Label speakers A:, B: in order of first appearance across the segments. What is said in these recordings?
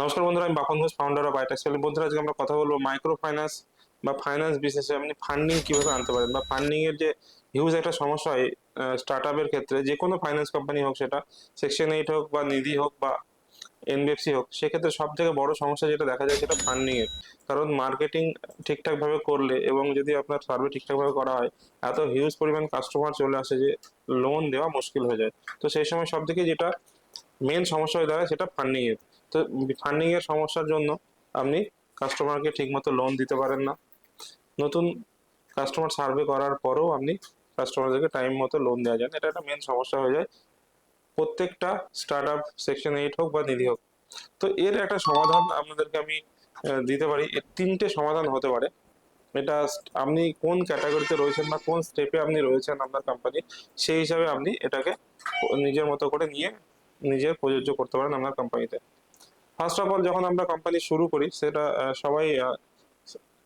A: নমস্কার বন্ধুরা, আমি বাপন ঘোষ ফাউন্ডার অফ আইটাক্সেল বন্ধুরা, আজকে আমরা কথা বলব মাইক্রো ফাইন্যান্স বা ফাইন্যান্স বিজনেসে আপনি ফান্ডিং কীভাবে আনতে পারেন বা ফান্ডিং এর যে হিউজ একটা সমস্যা হয় স্টার্ট আপের ক্ষেত্রে, যে কোনো ফাইন্যান্স কোম্পানি হোক সেটা সেকশন এইট হোক বা নিধি হোক বা এনবিএফসি হোক, সেক্ষেত্রে সব থেকে বড় সমস্যা যেটা দেখা যায় সেটা ফান্ডিং এর। কারণ মার্কেটিং ঠিকঠাকভাবে করলে এবং যদি আপনার সার্ভে ঠিকঠাকভাবে করা হয়, এত হিউজ পরিমাণ কাস্টমার চলে আসে যে লোন দেওয়া মুশকিল হয়ে যায়। তো সেই সময় সব থেকে যেটা মেন সমস্যা হয়ে দাঁড়ায় সেটা ফান্ডিং এর। তো ফান্ডিং এর সমস্যার জন্য আপনি কাস্টমারকে ঠিকমতো লোন দিতে পারেন না। নতুন কাস্টমার সার্ভে করার পরেও আপনি কাস্টমারদেরকে টাইম মতো লোন দেওয়া যায় এটা একটা মেন সমস্যা হয়ে যায়। প্রত্যেকটা স্টার্ট আপ সেকশন এইট হোক বা নিধি হোক। তো এর একটা সমাধান আপনাদেরকে আমি দিতে পারি। এর তিনটে সমাধান হতে পারে। এটা আপনি কোন ক্যাটাগরিতে রয়েছেন বা কোন স্টেপে আপনি রয়েছেন আপনার কোম্পানি সেই হিসাবে আপনি এটাকে নিজের মতো করে নিয়ে নিজের প্রযোজ্য করতে পারেন আপনার কোম্পানিতে ফার্স্ট অফ অল যখন আমরা কোম্পানি শুরু করি, সেটা সবাই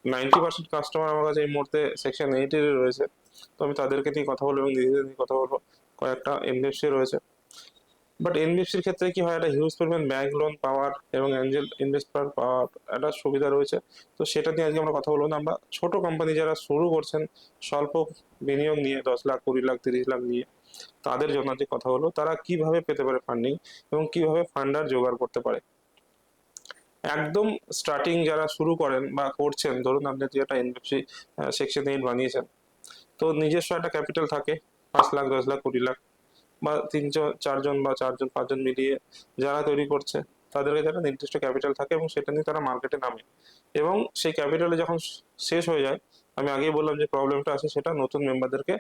A: নাইনটি পার্সেন্ট কাস্টমার আমার কাছে এই মুহূর্তে সেকশন এইটের রয়েছে। তো আমি তাদেরকে নিয়ে কথা বলব এবং নিজেদের নিয়ে কথা বলব। কয়েকটা এনবিএফসি রয়েছে। বাট এনবিএফসির ক্ষেত্রে কি হয়, একটা হিউজ পরিমাণ ব্যাংক লোন পাওয়ার এবং অ্যাঞ্জেল ইনভেস্টর পাওয়ার একটা সুবিধা রয়েছে। তো সেটা নিয়ে আজকে আমরা কথা বলব না। আমরা ছোট কোম্পানি যারা শুরু করছেন, স্বল্প বিনিয়োগ নিয়ে, দশ লাখ, কুড়ি লাখ, তিরিশ লাখ নিয়ে, তাদের জন্য যে কথা হলো তারা কীভাবে পেতে পারে ফান্ডিং এবং কীভাবে ফান্ডার জোগাড় করতে পারে? একদম স্টার্টিং যারা শুরু করেন বা করছেন, ধরুন আপনি যে একটা এনবিএফসি সেকশন এইট বানিয়েছেন, তো নিজস্ব একটা ক্যাপিটাল থাকে, পাঁচ লাখ, দশ লাখ, কুড়ি লাখ, বা তিনজন, চারজন বা চারজন, পাঁচজন মিলিয়ে যারা তৈরি করছে, তাদেরকে যারা নির্দিষ্ট ক্যাপিটাল থাকে এবং সেটা নিয়ে তারা মার্কেটে নামে। এবং সেই ক্যাপিটালে যখন শেষ হয়ে যায়, আমি আগেই বললাম যে প্রবলেমটা আছে সেটা নতুন মেম্বারদেরকে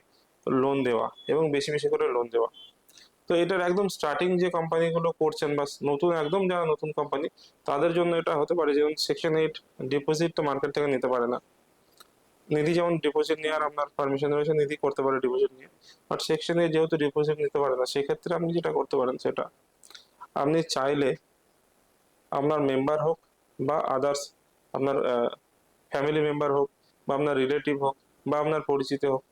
A: লোন দেওয়া এবং বেশি বেশি করে লোন দেওয়া। তো এটার একদম স্টার্টিং যে কোম্পানিগুলো করছেন বা নতুন, একদম যারা নতুন কোম্পানি তাদের জন্য এটা হতে পারে যেমন সেকশন এইট ডিপোজিট তো মার্কেট থেকে নিতে পারে না। নিধি যেমন ডিপোজিট নেওয়ার আপনার পারমিশন রয়েছে নিধি করতে পারে ডিপোজিট নিয়ে। বাট সেকশনে যেহেতু ডিপোজিট নিতে পারে না, সেক্ষেত্রে আপনি যেটা করতে পারেন সেটা, আপনি চাইলে আপনার মেম্বার হোক বা আদার্স আপনার ফ্যামিলি মেম্বার হোক বা আপনার রিলেটিভ হোক বা আপনার পরিচিত হোক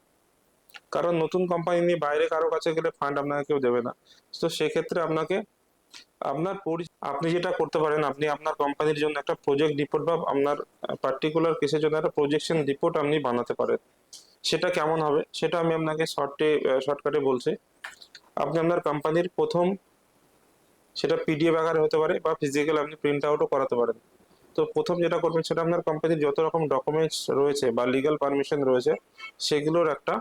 A: কারণ নতুন কোম্পানি নিয়ে বাইরে কারও কাছে গেলে ফান্ড আপনাকে কেউ দেবে না। তো সেক্ষেত্রে আপনাকে, আপনার আপনি যেটা করতে পারেন, আপনি আপনার কোম্পানির জন্য একটা প্রজেক্ট রিপোর্ট বা আপনার পার্টিকুলার কেসের জন্য একটা প্রজেকশন রিপোর্ট আপনি বানাতে পারেন। সেটা কেমন হবে, সেটা আমি আপনাকে শর্টে শর্টকাটে বলছি। আপনি আপনার কোম্পানির প্রথম, সেটা পিডিএফ আকারে হতে পারে বা ফিজিক্যাল আপনি প্রিন্ট আউটও করাতে পারেন। তো প্রথম যেটা করবেন, সেটা আপনার কোম্পানির যত রকম ডকুমেন্টস রয়েছে বা লিগ্যাল পারমিশন রয়েছে, সেগুলোর একটা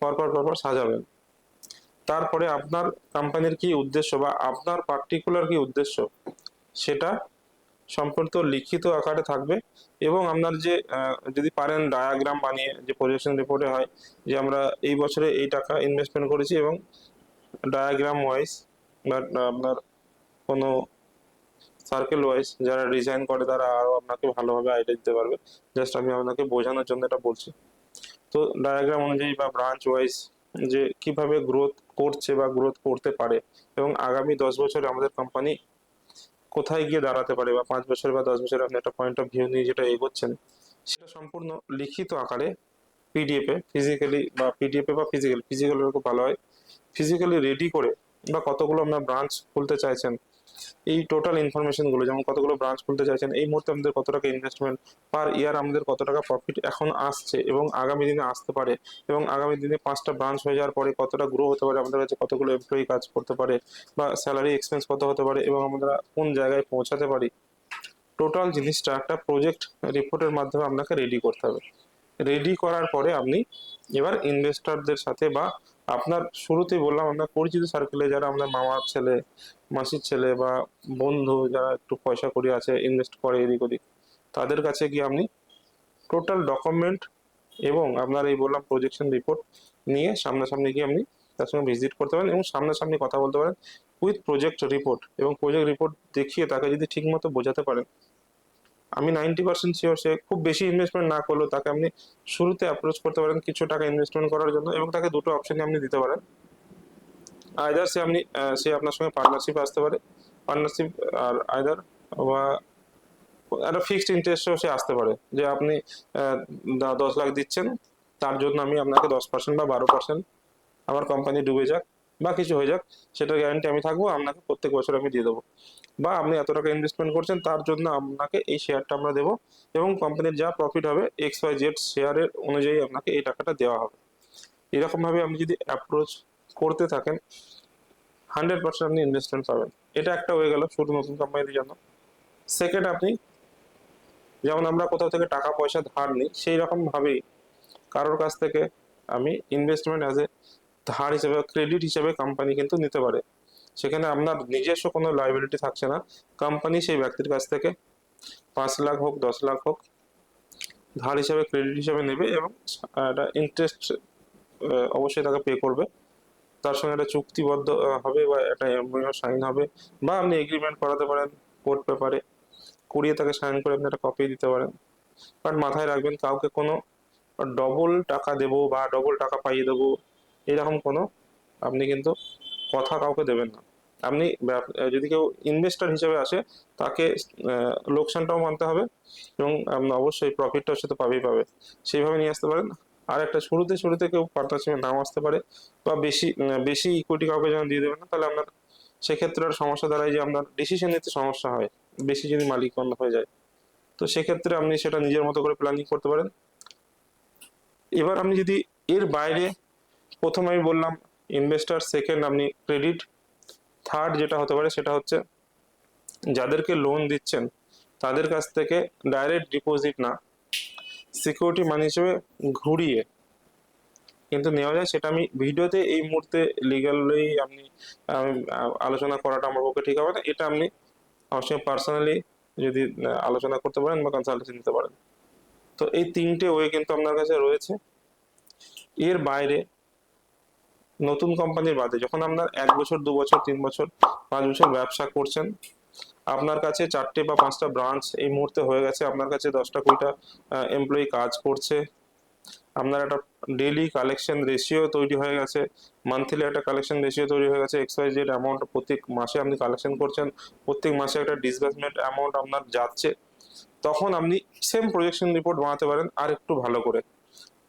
A: পরপর পরপর সাজাবেন। তারপরে আপনার কোম্পানির কি উদ্দেশ্য বা আপনার পার্টিকুলার কি উদ্দেশ্য, সেটা সম্পর্কিত লিখিত আকারে থাকবে এবং আপনার যে যদি পারেন ডায়াগ্রাম বানিয়ে যে প্রজেকশন রিপোর্টে হয়, যে আমরা এই বছরে এই টাকা ইনভেস্টমেন্ট করেছি এবং ডায়াগ্রাম ওয়াইজ বা আপনার কোনো সার্কেল ওয়াইজ যারা ডিজাইন করে তারা আরও আপনাকে ভালোভাবে আইডিয়া দিতে পারবে। জাস্ট আমি আপনাকে বোঝানোর জন্য এটা বলছি। তো ডায়াগ্রাম অনুযায়ী বা ব্রাঞ্চ ওয়াইজ যে কীভাবে গ্রোথ করছে বা গ্রোথ করতে পারে এবং আগামী দশ বছরে আমাদের কোম্পানি কোথায় গিয়ে দাঁড়াতে পারে বা পাঁচ বছর বা দশ বছরে আপনি একটা পয়েন্ট অফ ভিউ নিয়ে যেটা এগোচ্ছেন, সেটা সম্পূর্ণ লিখিত আকারে পিডিএফ ফিজিক্যালি বা পিডিএফ বা ফিজিক্যাল ফিজিক্যাল খুব ভালো হয়। ফিজিক্যালি রেডি করে বা কতগুলো আপনার ব্রাঞ্চ খুলতে চাইছেন এই টোটাল ইনফরমেশনগুলো যেমন কতগুলো ব্রাঞ্চ খুলতে চাইছেন, এই মুহূর্তে আমাদের কত টাকা ইনভেস্টমেন্ট পার ইয়ার আমাদের কত টাকা প্রফিট এখন আসছে এবং আগামী দিনে আসতে পারে এবং আগামী দিনে পাঁচটা ব্রাঞ্চ হয়ে যাওয়ার পরে কতটা গ্রো হতে পারে, আমাদের কাছে কতগুলো এমপ্লয়ি কাজ করতে পারে বা স্যালারি এক্সপেন্স কত হতে পারে এবং আমরা কোন জায়গায় পৌঁছাতে পারি। টোটাল জিনিসটা একটা প্রজেক্ট রিপোর্টের মাধ্যমে আপনাকে রেডি করতে হবে। রেডি করার পরে আপনি এবার ইনভেস্টরদের সাথে বা আপনার শুরুতেই বললাম আপনার পরিচিত সার্কেলে যারা আপনার মামার ছেলে, মাসির ছেলে বা বন্ধু যারা একটু পয়সা করি আছে ইনভেস্ট করে এদিক ওদিক, তাদের কাছে গিয়ে আপনি টোটাল ডকুমেন্ট এবং আপনার এই বললাম প্রজেকশন রিপোর্ট নিয়ে সামনাসামনি গিয়ে আপনি তার সঙ্গে ভিজিট করতে পারেন এবং সামনাসামনি কথা বলতে পারেন উইথ প্রজেক্ট রিপোর্ট এবং প্রজেক্ট রিপোর্ট দেখিয়ে তাকে যদি ঠিকমতো বোঝাতে পারেন আমি নাইনটি পার্সেন্ট শিওর সে খুব বেশি ইনভেস্টমেন্ট না করলেও তাকে আপনি শুরুতে অ্যাপ্রোচ করতে পারেন কিছু টাকা ইনভেস্টমেন্ট করার জন্য এবং তাকে দুটো অপশনই আপনি দিতে পারেন। আইদার সে আপনি সে আপনার সঙ্গে পার্টনারশিপ আসতে পারে পার্টনারশিপ আর আইদার বা একটা ফিক্সড ইন্টারেস্টও সে আসতে পারে। যে আপনি দশ লাখ দিচ্ছেন, তার জন্য আমি আপনাকে দশ পার্সেন্ট বা বারো পার্সেন্ট আমার কোম্পানি ডুবে যাক। বা কিছু হয়ে যাক, সেটার গ্যারান্টি আমি থাকব, আপনাকে প্রত্যেক বছর আমি দিয়ে দেবো। বা আপনি এত টাকা ইনভেস্টমেন্ট করছেন, তার জন্য আপনাকে এই শেয়ারটা আমরা দেবো এবং কোম্পানির যা প্রফিট হবে এক্স ওয়াই জেড শেয়ারের অনুযায়ী আপনাকে এই টাকাটা দেওয়া হবে। এরকমভাবে আপনি যদি অ্যাপ্রোচ করতে থাকেন হান্ড্রেড পার্সেন্ট আপনি ইনভেস্টমেন্ট পাবেন। এটা একটা হয়ে গেল শুধু নতুন কোম্পানিদের জন্য। সেকেন্ড আপনি যেমন আমরা কোথাও থেকে টাকা পয়সা ধার নিই সেই রকমভাবেই কারোর কাছ থেকে আমি ইনভেস্টমেন্ট অ্যাজ এ ধার হিসেবে ক্রেডিট হিসেবে কোম্পানি কিন্তু নিতে পারে। সেখানে আপনার নিজস্ব কোনো লাইবিলিটি থাকছে না। কোম্পানি সেই ব্যক্তির কাছ থেকে পাঁচ লাখ হোক, দশ লাখ হোক, ধার হিসাবে ক্রেডিট হিসাবে নেবে এবং একটা ইন্টারেস্ট অবশ্যই তাকে পে করবে। তার সঙ্গে একটা চুক্তিবদ্ধ হবে বা একটা এমওইউ সাইন হবে বা আপনি এগ্রিমেন্ট করাতে পারেন কোর্ট পেপারে করিয়ে তাকে সাইন করে আপনি একটা কপি দিতে পারেন। বাট মাথায় রাখবেন, কাউকে কোনো ডবল টাকা দেবো বা ডবল টাকা পাইয়ে দেবো এরকম কোনো আপনি কিন্তু কথা কাউকে দেবেন না। আপনি যদি কেউ ইনভেস্টর হিসেবে আসে, তাকে লোকসানটাও মানতে হবে এবং অবশ্যই প্রফিটটাও সে তো পাবেই পাবে। সেইভাবে নিয়ে আসতে পারেন। আর একটা শুরুতে শুরুতে কেউ পার্টনারশিপে নাও আসতে পারে বা বেশি বেশি ইকুইটি কাউকে যখন দিয়ে দেবেন না, তাহলে আপনার সেক্ষেত্রে আর সমস্যা দাঁড়ায় যে আপনার ডিসিশন নিতে সমস্যা হয়। বেশি যদি মালিক অন্য হয়ে যায়। তো সেক্ষেত্রে আপনি সেটা নিজের মতো করে প্ল্যানিং করতে পারেন। এবার আপনি যদি এর বাইরে প্রথম আমি বললাম ইনভেস্টার সেকেন্ড আপনি ক্রেডিট থার্ড যেটা হতে পারে সেটা হচ্ছে যাদেরকে লোন দিচ্ছেন, তাদের কাছ থেকে ডাইরেক্ট ডিপোজিট না সিকিউরিটি মানি হিসেবে ঘুরিয়ে কিন্তু নেওয়া যায়। সেটা আমি ভিডিওতে এই মুহূর্তে লিগালি আপনি আলোচনা করাটা আমার পক্ষে ঠিক হবে না। এটা আপনি আমার সঙ্গে পার্সোনালি যদি আলোচনা করতে পারেন বা কনসালটেন্সি নিতে পারেন। তো এই তিনটে ওয়ে কিন্তু আপনার কাছে রয়েছে। এর বাইরে নতুন কোম্পানির বাদে, যখন আপনার এক বছর, দু বছর, তিন বছর, পাঁচ বছর ব্যবসা করছেন, আপনার কাছে চারটে বা পাঁচটা ব্রাঞ্চ এই মুহূর্তে হয়ে গেছে, আপনার কাছে দশটা, কুড়িটা এমপ্লয়ি কাজ করছে, আপনার একটা ডেইলি কালেকশন রেশিও তৈরি হয়ে গেছে মান্থলি একটা কালেকশন রেশিও তৈরি হয়ে গেছে এক্স ওয়াই জেড অ্যামাউন্ট প্রত্যেক মাসে আপনি কালেকশন করছেন, প্রত্যেক মাসে একটা ডিসবার্সমেন্ট অ্যামাউন্ট আপনার যাচ্ছে, তখন আপনি সেম প্রজেকশন রিপোর্ট বানাতে পারেন, আর একটু ভালো করে।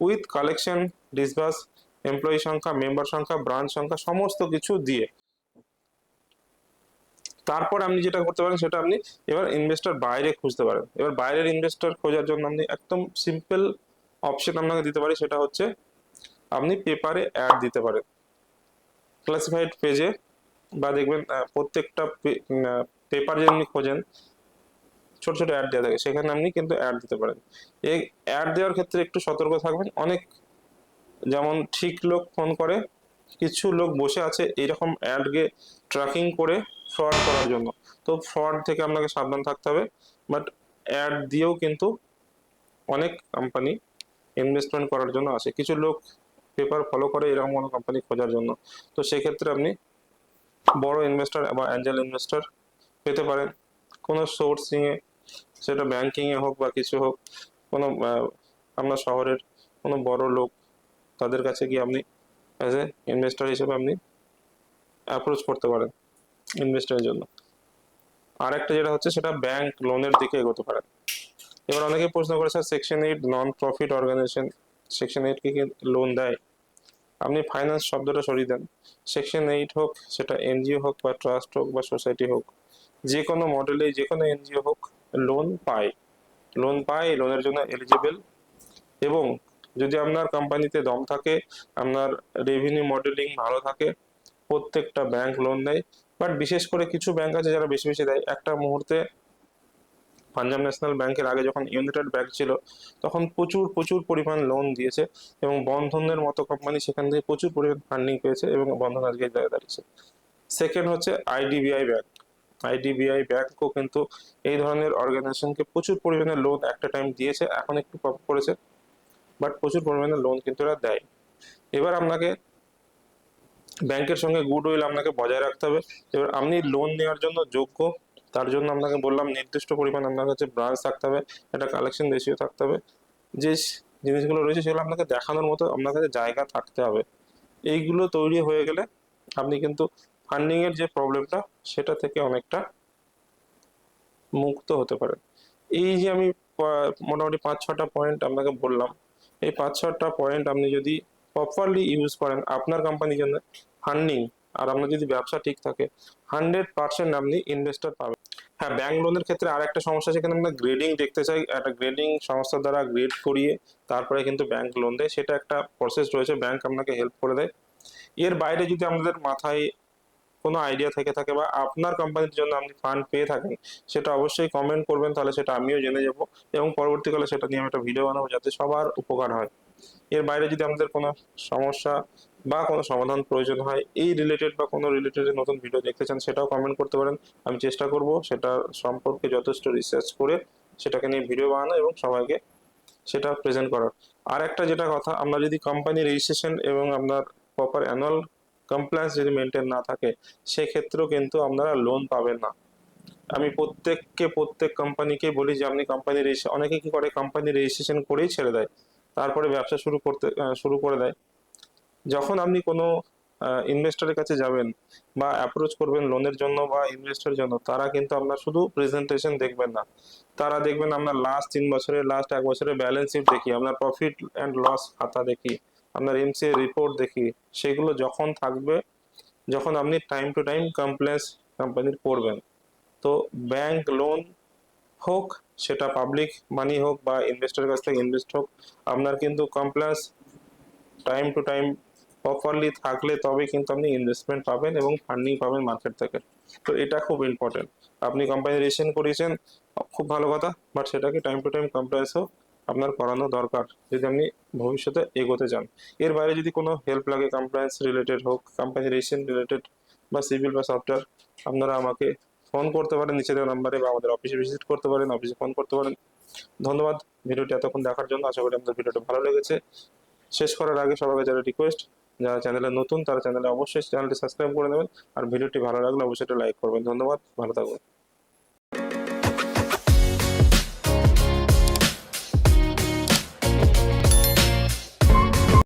A: উইথ কালেকশন ডিসবার্স এমপ্লয়ি সংখ্যা মেম্বার সংখ্যা ব্রাঞ্চ সংখ্যা, সমস্ত কিছু দিয়ে। তারপর আপনি যেটা করতে পারেন, সেটা আপনি এবার ইনভেস্টর বাইরে খুঁজতে পারেন। এবার বাইরের ইনভেস্টর খোঁজার জন্য আপনি একদম সিম্পল অপশন আপনাকে দিতে পারি, সেটা হচ্ছে আপনি পেপারে অ্যাড দিতে পারেন। ক্লাসিফাইড পেজে বা দেখবেন প্রত্যেকটা পেপার যে আপনি খোঁজেন, ছোট ছোট অ্যাড দেওয়া থাকে, সেখানে আপনি কিন্তু অ্যাড দিতে পারেন। এই অ্যাড দেওয়ার ক্ষেত্রে একটু সতর্ক থাকবেন। অনেক যেমন ঠিক লোক ফোন করে, কিছু লোক বসে আছে এইরকম অ্যাডকে ট্র্যাকিং করে ফ্রড করার জন্য। তো ফ্রড থেকে আপনাকে সাবধান থাকতে হবে বাট অ্যাড দিয়েও কিন্তু অনেক কোম্পানি ইনভেস্টমেন্ট করার জন্য আসে। কিছু লোক পেপার ফলো করে এরকম কোনো কোম্পানি খোঁজার জন্য। তো সেক্ষেত্রে আপনি বড় ইনভেস্টর বা অ্যাঞ্জেল ইনভেস্টর পেতে পারেন। কোনো সোর্সিংয়ে সেটা ব্যাংকিংয়ে হোক বা কিছু হোক, কোনো আপনার শহরের কোনো বড় লোক তাদের কাছে গিয়ে আপনি অ্যাজ এ ইনভেস্টর হিসেবে আপনি অ্যাপ্রোচ করতে পারেন ইনভেস্টরের জন্য। আর একটা যেটা হচ্ছে সেটা ব্যাংক লোনের দিকে এগোতে পারেন। এবার অনেকে প্রশ্ন করে sir section eight non profit organisation section এইটকে কি লোন দেয়? আপনি ফাইন্যান্স শব্দটা সরিয়ে দেন। সেকশন এইট হোক, সেটা এনজিও হোক বা ট্রাস্ট হোক বা সোসাইটি হোক, যে কোনো মডেলে যে কোনো এনজিও হোক লোন পায়। লোন পায় লোনের জন্য এলিজিবল এবং যদি আপনার কোম্পানিতে দম থাকে, আপনার রেভিনিউ মডেলিং ভালো থাকে, প্রত্যেকটা ব্যাংক লোন দেয় বাট বিশেষ করে কিছু ব্যাংক আছে যারা বেশি বেশি দেয়। একটা মুহূর্তে পাঞ্জাব ন্যাশনাল ব্যাংকের আগে যখন ইউনাইটেড ব্যাংক ছিল, তখন প্রচুর প্রচুর পরিমাণ লোন দিয়েছে এবং বন্ধনের মতো কোম্পানি সেখান থেকে প্রচুর পরিমাণ ফান্ডিং পেয়েছে এবং বন্ধন আজকে দাঁড়িয়েছে। সেকেন্ড হচ্ছে আইডিবিআই ব্যাংক আইডিবিআই ব্যাংকও কিন্তু এই ধরনের অর্গানাইজেশনকে প্রচুর পরিমাণে লোন একটা টাইম দিয়েছে, এখন একটু কম করেছে। বাট প্রচুর পরিমাণে লোন কিন্তু এরা দেয়। এবার আপনাকে ব্যাংকের সঙ্গে গুড উইল আপনাকে বজায় রাখতে হবে। এবার আপনি লোন নেওয়ার জন্য যোগ্য, তার জন্য আপনাকে বললাম নির্দিষ্ট পরিমাণ আপনার কাছে ব্রাঞ্চ থাকতে হবে, একটা কালেকশন রেশিও থাকতে হবে। যে জিনিসগুলো রয়েছে সেগুলো আপনাকে দেখানোর মতো আপনার কাছে জায়গা থাকতে হবে। এইগুলো তৈরি হয়ে গেলে আপনি কিন্তু ফান্ডিং এর যে প্রবলেমটা সেটা থেকে অনেকটা মুক্ত হতে পারেন। এই যে আমি মোটামুটি পাঁচ ছটা পয়েন্ট আপনাকে বললাম এই পাঁচ ছটা পয়েন্ট আপনি যদি প্রপারলি ইউজ করেন আপনার কোম্পানির জন্য ফান্ডিং আর আপনার যদি ব্যবসা ঠিক থাকে হান্ড্রেড পার্সেন্ট আপনি ইনভেস্টর পাবেন। হ্যাঁ ব্যাংক লোনের ক্ষেত্রে আর একটা সমস্যা সেখানে আমরা গ্রেডিং দেখতে চাই। একটা গ্রেডিং সংস্থার দ্বারা গ্রেড করিয়ে তারপরে কিন্তু ব্যাংক লোন দেয়। সেটা একটা প্রসেস রয়েছে ব্যাংক আপনাকে হেল্প করে দেয়। এর বাইরে যদি আমাদের মাথায় কোনো আইডিয়া থেকে থাকে বা আপনার কোম্পানির জন্য আপনি ফান্ড পেয়ে থাকেন, সেটা অবশ্যই কমেন্ট করবেন, তাহলে সেটা আমিও জেনে যাব এবং পরবর্তীকালে সেটা নিয়ে আমি একটা ভিডিও বানাবো যাতে সবার উপকার হয়। এর বাইরে যদি আমাদের কোনো সমস্যা বা কোনো সমাধান প্রয়োজন হয়, এই রিলেটেড বা কোনো রিলেটেড নতুন ভিডিও দেখতে চান, সেটাও কমেন্ট করতে পারেন। আমি চেষ্টা করব সেটা সম্পর্কে যথেষ্ট রিসার্চ করে সেটাকে নিয়ে ভিডিও বানানো এবং সবাইকে সেটা প্রেজেন্ট করার। আর একটা যেটা কথা, আমরা যদি কোম্পানি রেজিস্ট্রেশন এবং আপনার প্রপার অ্যানুয়াল কমপ্লায়েন্স যদি মেনটেন না থাকে, সেক্ষেত্রেও কিন্তু আপনারা লোন পাবেন না। আমি প্রত্যেককে, প্রত্যেক কোম্পানিকে বলি যে, আপনি কোম্পানি অনেকে কি করে কোম্পানি রেজিস্ট্রেশন করেই ছেড়ে দেয়। তারপরে ব্যবসা শুরু করতে শুরু করে দেয়। যখন আপনি কোনো ইনভেস্টরের কাছে যাবেন বা অ্যাপ্রোচ করবেন লোনের জন্য বা ইনভেস্টের জন্য, তারা কিন্তু আপনার শুধু প্রেজেন্টেশন দেখবেন না। তারা দেখবেন আপনার লাস্ট তিন বছরের লাস্ট এক বছরের ব্যালেন্স শিট দেখি, আপনার প্রফিট অ্যান্ড লস খাতা দেখি। আপনার এমসিএ রিপোর্ট দেখি, সেগুলো যখন থাকবে, যখন আপনি টাইম টু টাইম কমপ্লেন্স কোম্পানির করবেন। তো ব্যাংক লোন হোক, সেটা পাবলিক মানি হোক বা ইনভেস্টরের কাছ থেকে ইনভেস্ট হোক, আপনার কিন্তু compliance time to time properly থাকলে তবে কিন্তু আপনি ইনভেস্টমেন্ট পাবেন এবং ফান্ডিং পাবেন মার্কেট থেকে। তো এটা খুব ইম্পর্টেন্ট আপনি কোম্পানি রেজিস্ট্রেশন করিয়েছেন খুব ভালো কথা বাট সেটাকে টাইম টু টাইম কমপ্লেন্সও আপনার করানো দরকার। যদি আপনি ভবিষ্যতে এগোতে চান। এর বাইরে যদি কোনো হেল্প লাগে কমপ্লায়েন্স রিলেটেড হোক কোম্পানি রেজিস্ট্রেশন রিলেটেড বা সিভিল বা সফটওয়্যার আপনারা আমাকে ফোন করতে পারেন, নিচে নাম্বারে বা আমাদের অফিসে ভিজিট করতে পারেন অফিসে ফোন করতে পারেন। ধন্যবাদ। ভিডিওটি এতক্ষণ দেখার জন্য আশা করি আপনাদের ভিডিওটা ভালো লেগেছে। শেষ করার আগে সবাইকে যারা রিকোয়েস্ট যারা চ্যানেলে নতুন, তারা চ্যানেলে অবশ্যই চ্যানেলটি সাবস্ক্রাইব করে নেবেন। আর ভিডিওটি ভালো লাগলে অবশ্যই লাইক করবেন। ধন্যবাদ। ভালো থাকবেন।